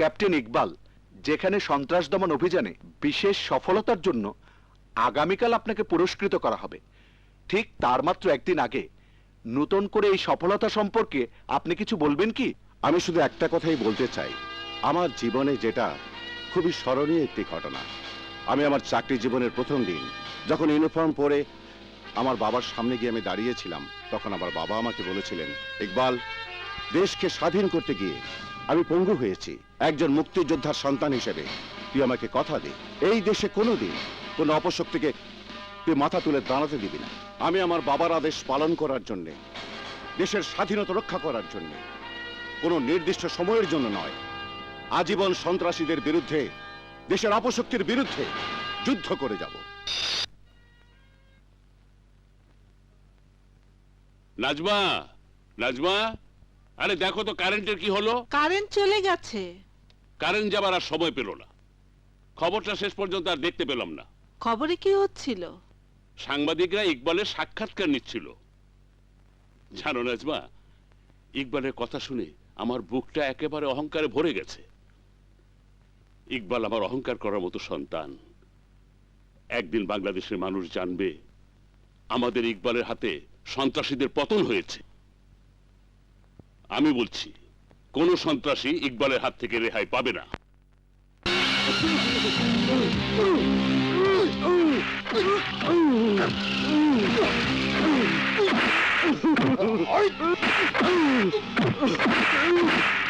Captain Iqbal, যেখানে সন্ত্রাস দমন অভিযানে বিশেষ সফলতার জন্য আগামীকাল আপনাকে পুরস্কৃত করা হবে। ঠিক তার মাত্র একদিন আগে। নতুন করে এই সফলতা সম্পর্কে আপনি কিছু বলবেন কি? আমি শুধু একটা কথাই বলতে চাই। আমার জীবনে যেটা খুবই স্মরণীয় একটি ঘটনা। আমি আমার চাকরি জীবনের প্রথম দিন, যখন ইউনিফর্ম পরে আমার বাবার সামনে গিয়ে আমি দাঁড়িয়েছিলাম, তখন আমার বাবা আমাকে বলেছিলেন, ইকবাল, দেশকে স্বাধীন করতে গিয়ে আমি পঙ্গু হয়েছি, একজন মুক্তিযোদ্ধার সন্তান হিসেবে। তুই আমাকে কথা দে। এই দেশে কোনো দিন কোনো অপশক্তিকে তুই মাথা তুলে দাঁড়াতে দিবি না। আমি আমার বাবার আদেশ পালন করার জন্যে, দেশের স্বাধীনতা রক্ষা করার জন্যে, কোনো নির্দিষ্ট সময়ের জন্য নয়, আজীবন সন্ত্রাসীদের বিরুদ্ধে, দেশের অপশক্তির বিরুদ্ধে যুদ্ধ করে যাব। নাজমা! নাজমা! আরে দেখো তো কারেন্টের কি হলো। কারেন্ট চলে গেছে। কারেন্ট যাবার আর সময় পেল না। খবরটা শেষ পর্যন্ত আর দেখতে পেলাম না। খবরে কি হচ্ছিল? সাংবাদিকরা ইকবালের সাক্ষাৎকার নিচ্ছিল। জানো নাজমা ইকবালের কথা শুনে আমার বুকটা একেবারে অহংকারে ভরে গেছে। ইকবাল আমার অহংকার করার মতো সন্তান। একদিন বাংলাদেশের মানুষ জানবে আমাদের ইকবালের হাতে সন্ত্রাসীদের পতন হয়েছে। আমি বলছি, কোন সন্ত্রাসী ইকবালের হাত থেকে রেহাই পাবে না।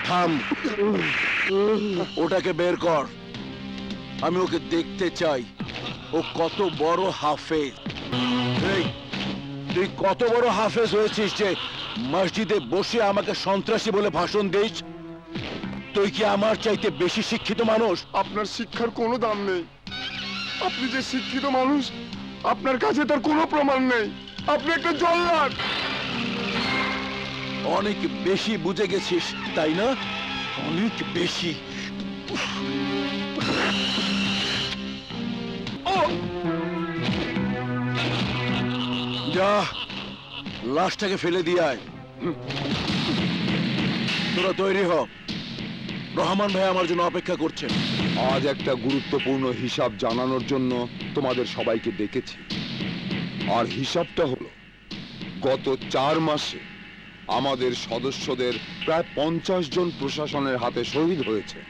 থাম। ওটাকে বের কর। আমি ওকে দেখতে চাই। ও কত বড় হাফেজ। তুই কত বড় হাফেজ হয়েছিস যে মসজিদে বসে আমাকে সন্ত্রাসী বলে ভাষণ দিস? তুই কি আমার চাইতে বেশি শিক্ষিত মানুষ? আপনার শিক্ষার কোনো দাম নেই। আপনি যে শিক্ষিত মানুষ আপনার কাছে তার কোনো প্রমাণ নেই। আপনি একটা জল্লাদ। অনেক বেশি বুঝে গেছিস তাই না? অনেক বেশি। যা, লাশটাকে ফেলে দিয়ে আয়। তোরা তৈরি হ। রহমান ভাই আমার জন্য অপেক্ষা করছেন আজ একটা গুরুত্বপূর্ণ হিসাব জানানোর জন্য তোমাদের সবাইকে ডেকেছি। আর হিসাবটা হলো, গত চার মাসে আমাদের সদস্যদের প্রায় পঞ্চাশ জন প্রশাসনের হাতে শহীদ হয়েছে।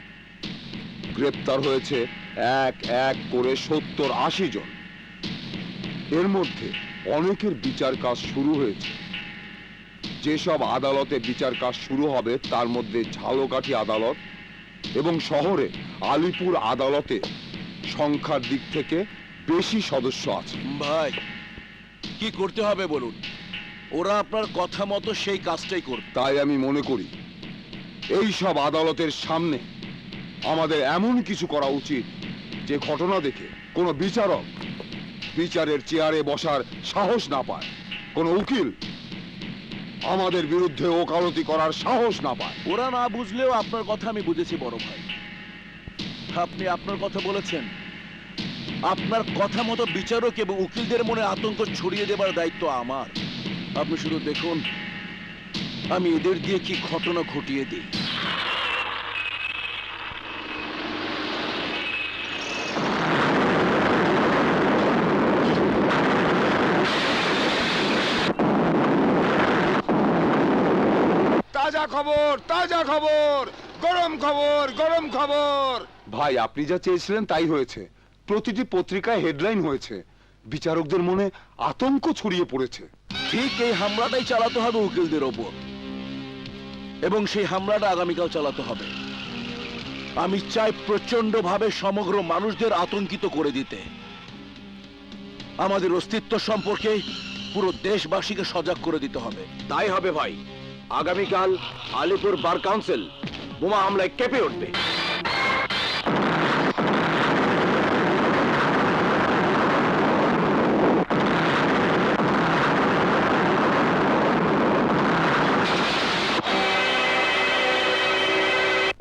গ্রেপ্তার হয়েছে এক এক করে সত্তর আশি জন। এর মধ্যে অনেকের বিচার কাজ শুরু হয়েছে। যেসব আদালতে বিচার কাজ শুরু হবে তার মধ্যে ঝালকাঠি আদালত এবং শহরে আলিপুর আদালতে সংখ্যার দিক থেকে বেশি সদস্য আছে। ভাই কি করতে হবে বলুন? ওরা আপনার কথা মতো সেই কাজটাই করবে। তাই আমি মনে করি এই সব আদালতের সামনে আমাদের এমন কিছু করা উচিত যে ঘটনা দেখে কোনো বিচারক বিচারের চেয়ারে বসার সাহস না পায়। কোনো উকিল আমাদের বিরুদ্ধে ওকালতি করার সাহস না পায়। ওরা না বুঝলেও আপনার কথা আমি বুঝেছি, বড় ভাই। আপনি আপনার কথা বলেছেন। আপনার কথা মতো বিচারক এবং উকিলদের মনে আতঙ্ক ছড়িয়ে দেবার দায়িত্ব আমার। আপনি শুধু দেখুন, আমি এদের দিয়ে কি ঘটনা ঘটিয়ে দিই তাজা খবর তাজা খবর গরম খবর গরম খবর। ভাই আপনি যা চেয়েছিলেন তাই হয়েছে। প্রতিটি পত্রিকায় হেডলাইন হয়েছে। বিচারকদের মনে আতঙ্ক ছড়িয়ে পড়েছে। ঠিক এই হামলাটাই চালাতে হবে উকিলদের ওপর। এবং সেই হামলাটা আগামীকাল চালাতে হবে। আমি চাই প্রচণ্ড ভাবে সমগ্র মানুষদের আতঙ্কিত করে দিতে। আমাদের অস্তিত্ব সম্পর্কে পুরো দেশবাসীকে সজাগ করে দিতে হবে। তাই হবে ভাই। আগামীকাল আলিপুর বার কাউন্সিল বোমা হামলায় কেঁপে উঠবে।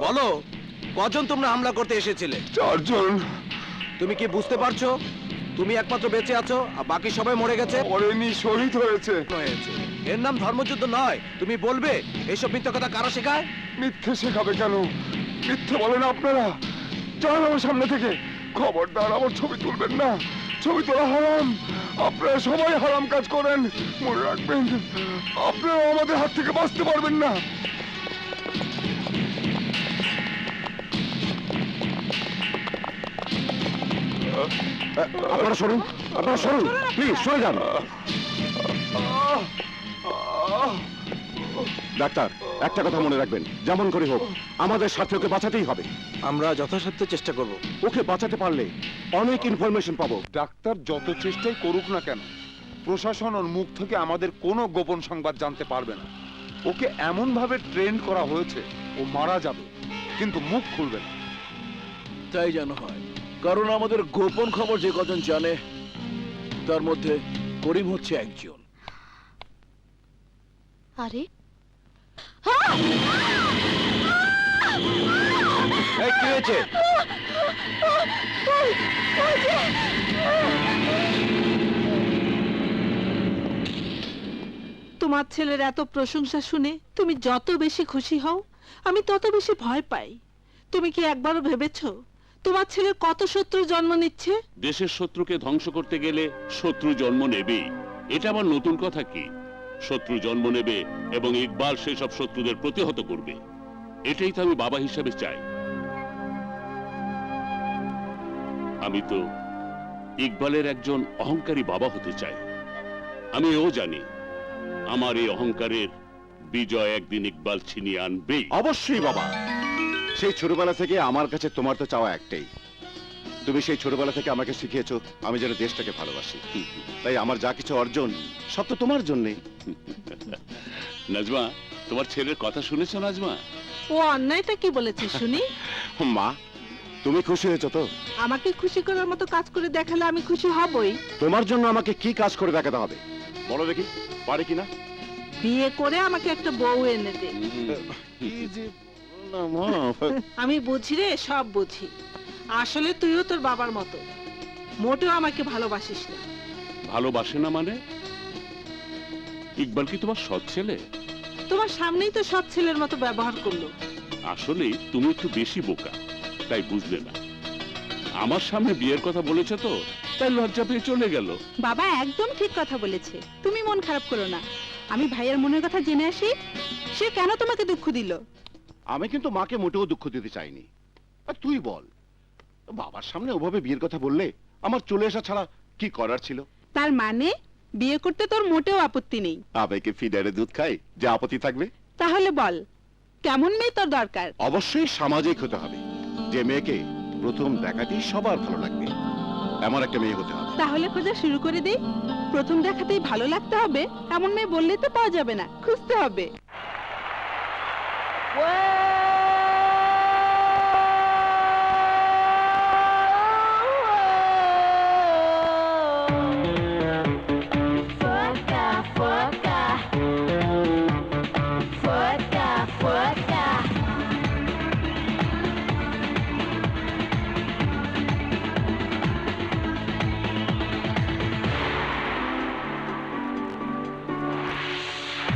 বলো কজন তোমরা হামলা করতে এসেছিলে? চারজন। তুমি কি বুঝতে পারছ? তুমি একমাত্র বেঁচে আছো আর বাকি সবাই মরে গেছে? ওরেনি শহীদ হয়েছে। হয়েছে। এর নাম ধর্মযুদ্ধ নয়। তুমি বলবে এইসব মিথ্যা কথা কারা শেখায়? মিথ্যে শেখাবে কেন? মিথ্যে বলেন আপনারা? যান আমার সামনে থেকে। খবরদার আমার ছবি তুলবেন না। ছবি তোলা হারাম। আপনারা সবাই হারাম কাজ করেন। মনে রাখবেন আপনারা আমাদের হাত থেকে বাঁচতে পারবেন না। আপনারা সরুন আপনারা সরুন প্লিজ সরে যান। ডাক্তার একটা কথা মনে রাখবেন। যেমন করে হোক আমাদের সাথে ওকে বাঁচাতেই হবে। আমরা যথাসাধ্য চেষ্টা করব। ওকে বাঁচাতে পারলে অনেক ইনফরমেশন পাবো। ডাক্তার যত চেষ্টাই করুক না কেন প্রশাসন ওর মুখ থেকে আমাদের কোনো গোপন সংবাদ জানতে পারবে না। ওকে এমন ভাবে ট্রেন করা হয়েছে ও মারা যাবে কিন্তু মুখ খুলবে না। তাই যেন হয়। কারণ আমাদের গোপন খবর যে কজন জানে তার মধ্যে করিম হচ্ছে একজন। আরে। এই কি হয়েছে? তোমার ছেলের এত প্রশংসা শুনে তুমি যত বেশি খুশি হও আমি তত বেশি ভয় পাই। তুমি কি একবারও ভেবেছো তোমার ছেলে কত শত্রু জন্ম নিচ্ছে? দেশের শত্রুকে ধ্বংস করতে গেলে শত্রু জন্ম নেবেই। এটা আমার নতুন কথা কি? শত্রু জন্ম নেবে এবং ইকবাল সেসব শত্রুদের প্রতিহত করবে। এটাই তো আমি বাবা হিসাবে চাই। আমি তো ইকবালের একজন অহংকারী বাবা হতে চাই। আমি এও জানি আমার এই অহংকারের বিজয় একদিন ইকবাল ছিনিয়ে আনবেই। অবশ্যই বাবা। সেই ছোটবেলা থেকে আমার কাছে তোমার তো চাওয়া একটাই। তুমি সেই ছোটবেলা থেকে আমাকে শিখিয়েছো আমি যেন দেশটাকে ভালোবাসি। তাই আমার যা কিছু অর্জন সব তো তোমার জন্যে। নাজমা তোমার ছেলের কথা শুনেছো নাজমা? ও অন্যায়টা কি বলেছে শুনি? মা তুমি খুশি হয়েছো তো? আমাকে খুশি করার মতো কাজ করে দেখালে আমি খুশি হবই। তোমার জন্য আমাকে কি কাজ করে দেখাতে হবে? বলো দেখি পারে কিনা? বিয়ে করে আমাকে একটা বউ এনে দে। কি যে না মা? আমি বুঝি রে সব বুঝি। আসলে তুইও তোর বাবার মতো। মোটেও আমাকে ভালোবাসিস না। ভালোবাসে না মানে? ইকবাল কি তোমার সৎ ছেলে? তোমার সামনেই তো সব ছেলের মতো ব্যবহার করল। আসলে তুমি একটু বেশি বোকা তাই বুঝলে না। আমার সামনে বিয়ের কথা বলেছে তো তাই লজ্জা পেয়ে চলে গেল। বাবা একদম ঠিক কথা বলেছে। তুমি মন খারাপ করো না। আমি ভাইয়ের মনের কথা জেনে আসি সে কেন তোমাকে দুঃখ দিল? আমি কিন্তু মাকে মোটেও দুঃখ দিতে চাইনি। আর তুই বল বাবার সামনে ওভাবে বিয়ের কথা বললে আমার চলে আসা ছাড়া কি করার ছিল? তার মানে বিয়ে করতে তোর মোটেও আপত্তি নেই। আবেকে ফিডারে দুধ খাই যে আপত্তি থাকবে। তাহলে বল কেমন মেয়ে তোর দরকার? অবশ্যই সামাজিক হতে হবে। যে মেয়েকে প্রথম দেখাতেই সবার ভালো লাগবে এমন একটা মেয়ে হতে হবে। তাহলে খোঁজা শুরু করে দিই প্রথম দেখাতেই ভালো লাগতে হবে এমন মেয়ে বললেই তো পাওয়া যাবে না খুঁজতে হবে। ওয়ে!